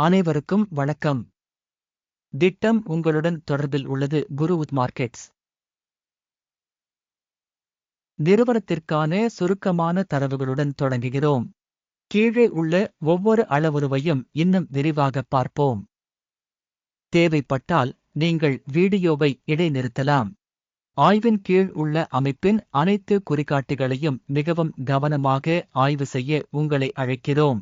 அனைவருக்கும் வணக்கம். திட்டம் உங்களுடன் தொடர்பில் உள்ளது குருவுத் மார்க்கெட்ஸ். நிறுவனத்திற்கான சுருக்கமான தரவுகளுடன் தொடங்குகிறோம். கீழே உள்ள ஒவ்வொரு அளவுருவையும் இன்னும் விரிவாக பார்ப்போம். தேவைப்பட்டால் நீங்கள் வீடியோவை இடைநிறுத்தலாம். ஆய்வின் கீழ் உள்ள அமைப்பின் அனைத்து குறிகாட்டிகளையும் மிகவும் கவனமாக ஆய்வு செய்ய உங்களை அழைக்கிறோம்.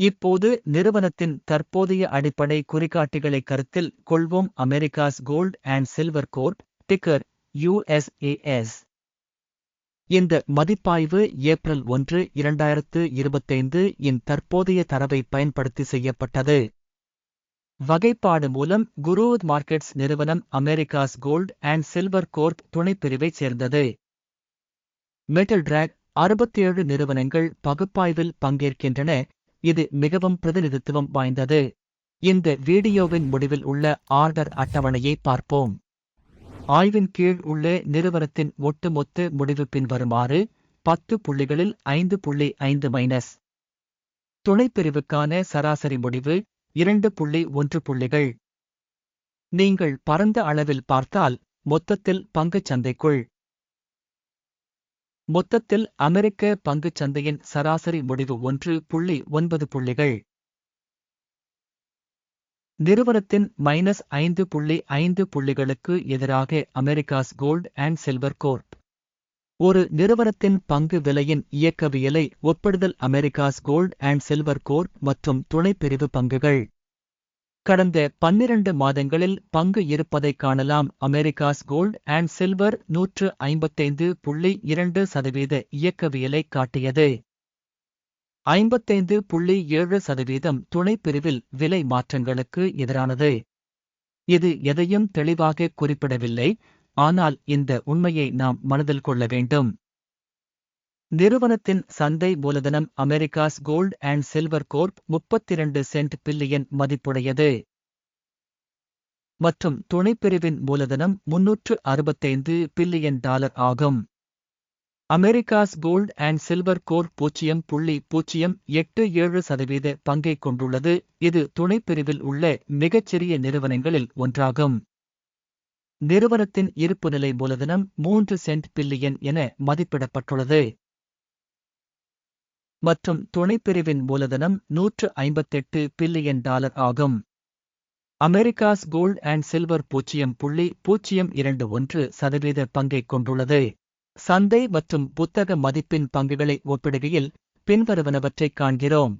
இப்போது நிறுவனத்தின் தற்போதைய அடிப்படை குறிகாட்டிகளை கருத்தில் கொள்வோம். Americas gold and silver corp ticker USAS. இந்த மதிப்பாய்வு ஏப்ரல் ஒன்று இரண்டாயிரத்து இருபத்தைந்து இன் தற்போதைய தரவை பயன்படுத்தி செய்யப்பட்டது. வகைப்பாடு மூலம் குரூத் மார்க்கெட்ஸ் நிறுவனம் Americas gold and silver corp துணைப்பிரிவைச் சேர்ந்தது. மெட்டல் டிராக் அறுபத்தேழு நிறுவனங்கள் பகுப்பாய்வில் பங்கேற்கின்றன. இது மிகவும் பிரதிநிதித்துவம் வாய்ந்தது. இந்த வீடியோவின் முடிவில் உள்ள ஆர்டர் அட்டவணையை பார்ப்போம். ஆய்வின் கீழ் உள்ள நிறுவனத்தின் ஒட்டுமொத்த முடிவு பின்வருமாறு பத்து புள்ளிகளில் ஐந்து புள்ளி ஐந்து மைனஸ். துணைப்பிரிவுக்கான சராசரி முடிவு இரண்டு புள்ளி ஒன்று புள்ளிகள். நீங்கள் பரந்த அளவில் பார்த்தால் மொத்தத்தில் பங்குச் சந்தைக்குள் மொத்தத்தில் அமெரிக்க பங்குச் சந்தையின் சராசரி முடிவு ஒன்று புள்ளி ஒன்பது புள்ளிகள். நிறுவனத்தின் மைனஸ் ஐந்து புள்ளி ஐந்து புள்ளிகளுக்கு எதிராக Americas gold and silver corp. ஒரு நிறுவனத்தின் பங்கு விலையின் இயக்கவியலை ஒப்பிடுதல் Americas gold and silver corp மற்றும் துணைப்பிரிவு பங்குகள். கடந்த பன்னிரண்டு மாதங்களில் பங்கு இருப்பதை காணலாம். அமெரிக்காஸ் கோல்ட் அண்ட் சில்வர் நூற்று ஐம்பத்தைந்து புள்ளி இரண்டு சதவீத இயக்கவியலை காட்டியது. ஐம்பத்தைந்து புள்ளி ஏழு சதவீதம் துணைப்பிரிவில் விலை மாற்றங்களுக்கு எதிரானது. இது எதையும் தெளிவாக குறிப்பிடவில்லை. ஆனால் இந்த உண்மையை நாம் மனதில் கொள்ள வேண்டும். நிறுவனத்தின் சந்தை மூலதனம் Americas gold and silver corp முப்பத்திரண்டு cent billion மதிப்புடையது. மற்றும் துணைப்பிரிவின் மூலதனம் முன்னூற்று அறுபத்தைந்து பில்லியன் டாலர் ஆகும். Americas gold and silver corp பூஜ்ஜியம் புள்ளி பூஜ்ஜியம் எட்டு ஏழு சதவீத பங்கை கொண்டுள்ளது. இது துணைப்பிரிவில் உள்ள மிகச்சிறிய நிறுவனங்களில் ஒன்றாகும். நிறுவனத்தின் இருப்புநிலை மூலதனம் மூன்று சென்ட் பில்லியன் என மதிப்பிடப்பட்டுள்ளது. மற்றும் துணைப்பிரிவின் மூலதனம் நூற்று ஐம்பத்தெட்டு பில்லியன் டாலர் ஆகும். அமெரிக்காஸ் கோல்ட் அண்ட் சில்வர் பூஜ்ஜியம் புள்ளி பூஜ்ஜியம் இரண்டு ஒன்று சதவீத பங்கை கொண்டுள்ளது. சந்தை மற்றும் புத்தக மதிப்பின் பங்குகளை ஒப்பிடுகையில் பின்வருவனவற்றைக் காண்கிறோம்.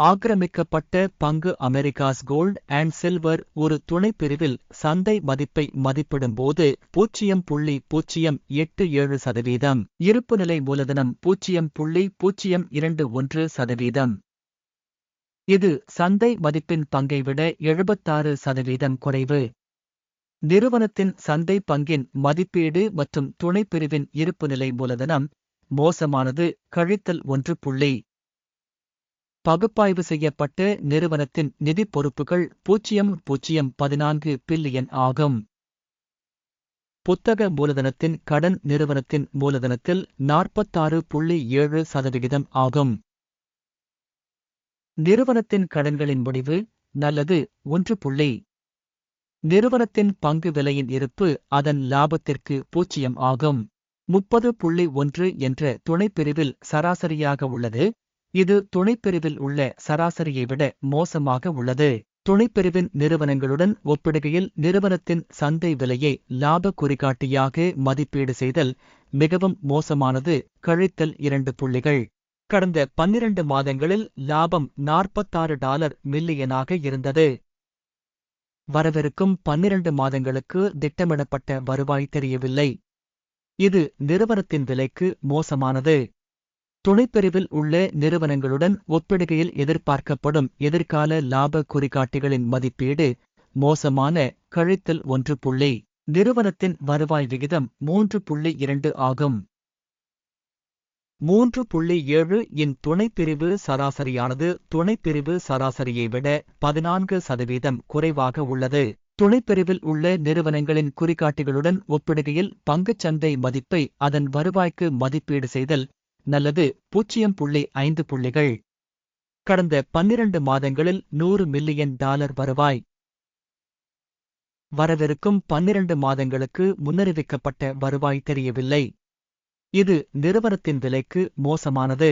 ஆக்கிரமிக்கப்பட்ட பங்கு அமெரிக்காஸ் கோல்ட் அண்ட் சில்வர் ஒரு துணைப்பிரிவில் சந்தை மதிப்பை மதிப்பிடும்போது பூஜ்ஜியம் புள்ளி பூஜ்ஜியம் எட்டு ஏழு சதவீதம் இருப்புநிலை மூலதனம் பூஜ்ஜியம் புள்ளி பூஜ்ஜியம் இரண்டு ஒன்று சதவீதம். இது சந்தை மதிப்பின் பங்கை விட எழுபத்தாறு சதவீதம் குறைவு. நிறுவனத்தின் சந்தை பங்கின் மதிப்பீடு மற்றும் துணைப்பிரிவின் இருப்புநிலை மூலதனம் மோசமானது கழித்தல் ஒன்று புள்ளி பகுப்பாய்வு செய்யப்பட்ட நிறுவனத்தின் நிதி பொறுப்புகள் பூஜ்ஜியம் பூஜ்ஜியம் பதினான்கு பில்லியன் ஆகும். புத்தக மூலதனத்தின் கடன் நிறுவனத்தின் மூலதனத்தில் நாற்பத்தாறு புள்ளி ஏழு சதவிகிதம் ஆகும். நிறுவனத்தின் கடன்களின் முடிவு நல்லது ஒன்று புள்ளி. நிறுவனத்தின் பங்கு விலையின் இருப்பு அதன் லாபத்திற்கு பூஜ்ஜியம் ஆகும். முப்பது புள்ளி ஒன்று என்ற துணைப்பிரிவில் சராசரியாக உள்ளது. இது துணைப்பிரிவில் உள்ள சராசரியை விட மோசமாக உள்ளது. துணைப்பிரிவின் நிறுவனங்களுடன் ஒப்பிடுகையில் நிறுவனத்தின் சந்தை விலையை லாப குறிகாட்டியாக மதிப்பீடு செய்தல் மிகவும் மோசமானது. கழித்தல் இரண்டு புள்ளிகள். கடந்த பன்னிரண்டு மாதங்களில் லாபம் நாற்பத்தாறு டாலர் மில்லியனாக இருந்தது. வரவிருக்கும் பன்னிரண்டு மாதங்களுக்கு திட்டமிடப்பட்ட வருவாய் தெரியவில்லை. இது நிறுவனத்தின் விலைக்கு மோசமானது. துணைப்பிரிவில் உள்ள நிறுவனங்களுடன் ஒப்பிடுகையில் எதிர்பார்க்கப்படும் எதிர்கால லாப குறிகாட்டிகளின் மதிப்பீடு மோசமான கழித்தல் ஒன்று புள்ளி நிறுவனத்தின் வருவாய் விகிதம் மூன்று புள்ளி இரண்டு ஆகும். மூன்று புள்ளி ஏழு இன் துணைப்பிரிவு சராசரியானது துணைப்பிரிவு சராசரியை விட பதினான்கு சதவீதம் குறைவாக உள்ளது. துணைப்பிரிவில் உள்ள நிறுவனங்களின் குறிகாட்டிகளுடன் ஒப்பிடுகையில் பங்குச்சந்தை மதிப்பை அதன் வருவாய்க்கு மதிப்பீடு செய்தல் நல்லது பூஜ்ஜியம் புள்ளி ஐந்து புள்ளிகள். கடந்த பன்னிரண்டு மாதங்களில் நூறு மில்லியன் டாலர் வருவாய். வரவிருக்கும் பன்னிரண்டு மாதங்களுக்கு முன்னறிவிக்கப்பட்ட வருவாய் தெரியவில்லை. இது நிறுவனத்தின் விலைக்கு மோசமானது.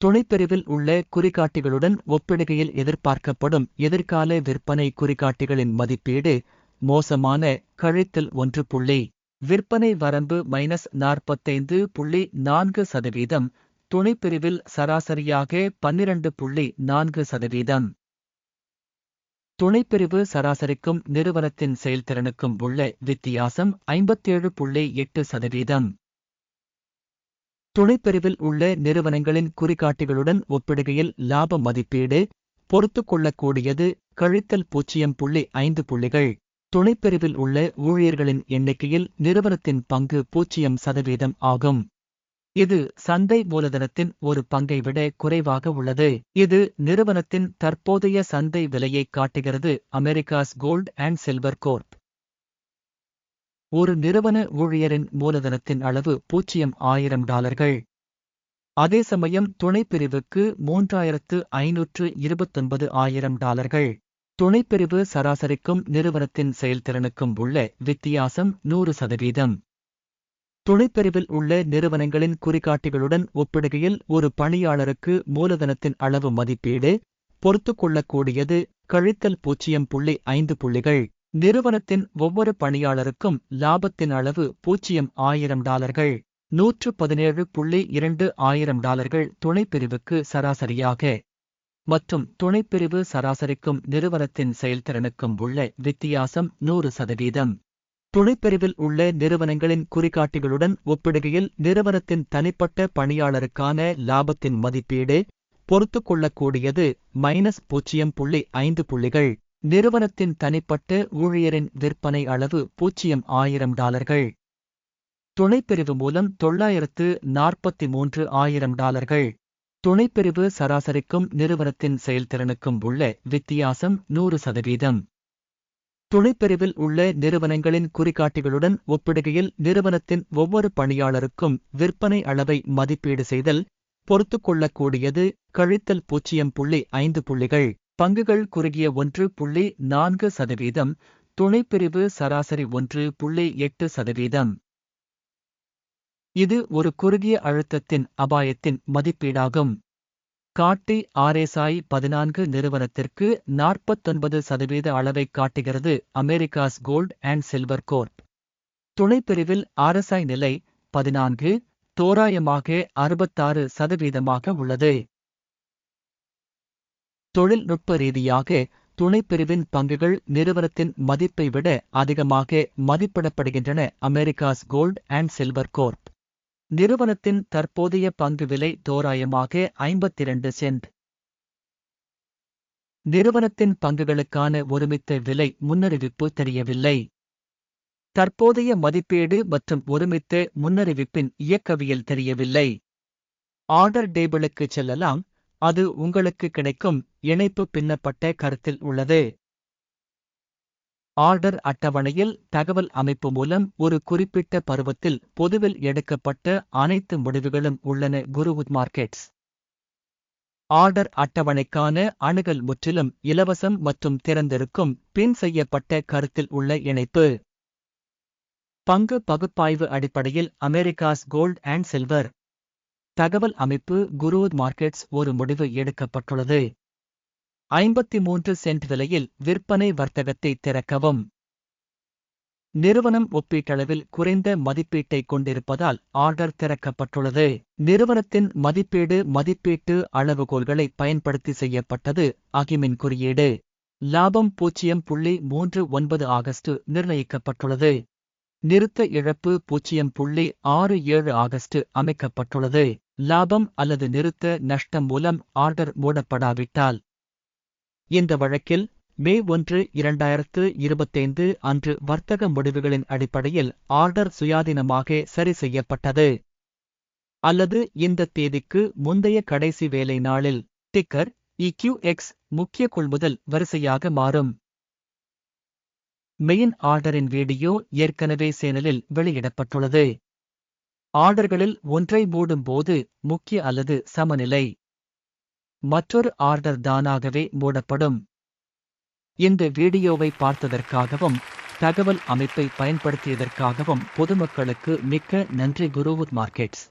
துணைப்பிரிவில் உள்ள குறிகாட்டிகளுடன் ஒப்பிடுகையில் எதிர்பார்க்கப்படும் எதிர்கால விற்பனை குறிகாட்டிகளின் மதிப்பீடு மோசமான கழித்தல் ஒன்று புள்ளி விற்பனை வரம்பு மைனஸ் நாற்பத்தைந்து புள்ளி நான்கு சதவீதம். துணைப்பிரிவில் சராசரியாக பன்னிரண்டு புள்ளி நான்கு சதவீதம். துணைப்பிரிவு சராசரிக்கும் நிறுவனத்தின் செயல்திறனுக்கும் உள்ள வித்தியாசம் ஐம்பத்தேழு புள்ளி எட்டு சதவீதம். துணைப்பிரிவில் உள்ள நிறுவனங்களின் குறிகாட்டிகளுடன் ஒப்பிடுகையில் லாப மதிப்பீடு பொறுத்துக் கொள்ளக்கூடியது கழித்தல் பூஜ்ஜியம் புள்ளி ஐந்து புள்ளிகள். துணைப்பிரிவில் உள்ள ஊழியர்களின் எண்ணிக்கையில் நிறுவனத்தின் பங்கு பூஜ்ஜியம் சதவீதம் ஆகும். இது சந்தை மூலதனத்தின் ஒரு பங்கை விட குறைவாக உள்ளது. இது நிறுவனத்தின் தற்போதைய சந்தை விலையை காட்டுகிறது. Americas gold and silver corp. ஒரு நிறுவன ஊழியரின் மூலதனத்தின் அளவு பூஜ்ஜியம் ஆயிரம் டாலர்கள். அதே சமயம் துணைப்பிரிவுக்கு மூன்றாயிரத்து ஐநூற்று இருபத்தொன்பது ஆயிரம் டாலர்கள். துணைப்பிரிவு சராசரிக்கும் நிறுவனத்தின் செயல்திறனுக்கும் உள்ள வித்தியாசம் நூறு சதவீதம். துணைப்பிரிவில் உள்ள நிறுவனங்களின் குறிகாட்டிகளுடன் ஒப்பிடுகையில் ஒரு பணியாளருக்கு மூலதனத்தின் அளவு மதிப்பீடு பொறுத்துக்கொள்ளக்கூடியது கழித்தல் பூஜ்ஜியம் புள்ளி ஐந்து புள்ளிகள். நிறுவனத்தின் ஒவ்வொரு பணியாளருக்கும் லாபத்தின் அளவு பூஜ்ஜியம் ஆயிரம் டாலர்கள். நூற்று பதினேழு புள்ளி இரண்டு ஆயிரம் டாலர்கள் துணைப்பிரிவுக்கு சராசரியாக. மற்றும் துணைப்பிரிவு சராசரிக்கும் நிறுவனத்தின் செயல்திறனுக்கும் உள்ள வித்தியாசம் நூறு சதவீதம். துணைப்பிரிவில் உள்ள நிறுவனங்களின் குறிகாட்டிகளுடன் ஒப்பிடுகையில் நிறுவனத்தின் தனிப்பட்ட பணியாளருக்கான லாபத்தின் மதிப்பீடு பொறுத்துக்கொள்ளக்கூடியது மைனஸ் பூஜ்ஜியம் புள்ளி ஐந்து புள்ளிகள். நிறுவனத்தின் தனிப்பட்ட ஊழியரின் விற்பனை அளவு பூஜ்ஜியம் ஆயிரம் டாலர்கள். துணைப்பிரிவு மூலம் தொள்ளாயிரத்து நாற்பத்தி மூன்று ஆயிரம் டாலர்கள். துணைப்பிரிவு சராசரிக்கும் நிறுவனத்தின் செயல்திறனுக்கும் உள்ள வித்தியாசம் நூறு சதவீதம். துணைப்பிரிவில் உள்ள நிறுவனங்களின் குறிகாட்டிகளுடன் ஒப்பிடுகையில் நிறுவனத்தின் ஒவ்வொரு பணியாளருக்கும் விற்பனை அளவை மதிப்பீடு செய்தல் பொறுத்துக்கொள்ளக்கூடியது கழித்தல் பூஜ்ஜியம் புள்ளி ஐந்து புள்ளிகள். பங்குகள் குறுகிய ஒன்று புள்ளி நான்கு சதவீதம் துணைப்பிரிவு சராசரி ஒன்று புள்ளி எட்டு சதவீதம். இது ஒரு குறுகிய அழுத்தத்தின் அபாயத்தின் மதிப்பீடாகும். காட்டி ஆர்எஸ்ஐ பதினான்கு நிறுவனத்திற்கு நாற்பத்தொன்பது சதவீத அளவை காட்டுகிறது Americas gold and silver corp. துணைப்பிரிவில் ஆர்எஸ்ஐ நிலை பதினான்கு தோராயமாக அறுபத்தாறு சதவீதமாக உள்ளது. தொழில்நுட்ப ரீதியாக துணைப்பிரிவின் பங்குகள் நிறுவனத்தின் மதிப்பை விட அதிகமாக மதிப்பிடப்படுகின்றன Americas gold and silver corp. நிறுவனத்தின் தற்போதைய பங்கு விலை தோராயமாக ஐம்பத்திரண்டு சென்ட். நிறுவனத்தின் பங்குகளுக்கான ஒருமித்த விலை முன்னறிவிப்பு தெரியவில்லை. தற்போதைய மதிப்பீடு மற்றும் ஒருமித்த முன்னறிவிப்பின் இயக்கவியல் தெரியவில்லை. ஆர்டர் டேபிளுக்கு செல்லலாம் அது உங்களுக்கு கிடைக்கும் இணைப்பு பின்னப்பட்ட கருத்தில் உள்ளது. ஆர்டர் அட்டவணையில் தகவல் அமைப்பு மூலம் ஒரு குறிப்பிட்ட பருவத்தில் பொதுவில் எடுக்கப்பட்ட அனைத்து முடிவுகளும் உள்ளன குருவுத் மார்க்கெட்ஸ். ஆர்டர் அட்டவணைக்கான அணுகல் முற்றிலும் இலவசம் மற்றும் திறந்திருக்கும் பின் செய்யப்பட்ட கருத்தில் உள்ள இணைப்பு. பங்கு பகுப்பாய்வு அடிப்படையில் அமெரிக்காஸ் கோல்ட் அண்ட் சில்வர். தகவல் அமைப்பு குரூத் மார்க்கெட்ஸ் ஒரு முடிவு எடுக்கப்பட்டுள்ளது. ஐம்பத்தி மூன்று சென்ட் விலையில் விற்பனை வர்த்தகத்தை திறக்கவும். நிறுவனம் ஒப்பீட்டளவில் குறைந்த மதிப்பீட்டை கொண்டிருப்பதால் ஆர்டர் திறக்கப்பட்டுள்ளது. நிறுவனத்தின் மதிப்பீடு மதிப்பீட்டு அளவுகோல்களை பயன்படுத்தி செய்யப்பட்டது அகிமின் குறியீடு. லாபம் பூஜ்ஜியம் புள்ளி மூன்று ஒன்பது ஆகஸ்ட் நிர்ணயிக்கப்பட்டுள்ளது. நிறுத்த இழப்பு பூஜ்ஜியம் புள்ளி ஆறு ஏழு ஆகஸ்ட் அமைக்கப்பட்டுள்ளது. லாபம் அல்லது நிறுத்த நஷ்டம் மூலம் ஆர்டர் மூடப்படாவிட்டால் இந்த வழக்கில் மே ஒன்று இரண்டாயிரத்து இருபத்தைந்து அன்று வர்த்தக முடிவுகளின் அடிப்படையில் ஆர்டர் சுயாதீனமாக சரி செய்யப்பட்டது. அல்லது இந்த தேதிக்கு முந்தைய கடைசி வேலை நாளில் டிக்கர் இக்யூஎக்ஸ் முக்கிய கொள்முதல் வரிசையாக மாறும். மெயின் ஆர்டரின் வீடியோ ஏற்கனவே சேனலில் வெளியிடப்பட்டுள்ளது. ஆர்டர்களில் ஒன்றை மூடும் போது முக்கிய அல்லது சமநிலை. மற்றொரு ஆர்டர் தானாகவே மூடப்படும். இந்த வீடியோவை பார்த்ததற்காகவும் தகவல் அமைப்பை பயன்படுத்தியதற்காகவும் பொதுமக்களுக்கு மிக்க நன்றி குருவுத் மார்க்கெட்ஸ்.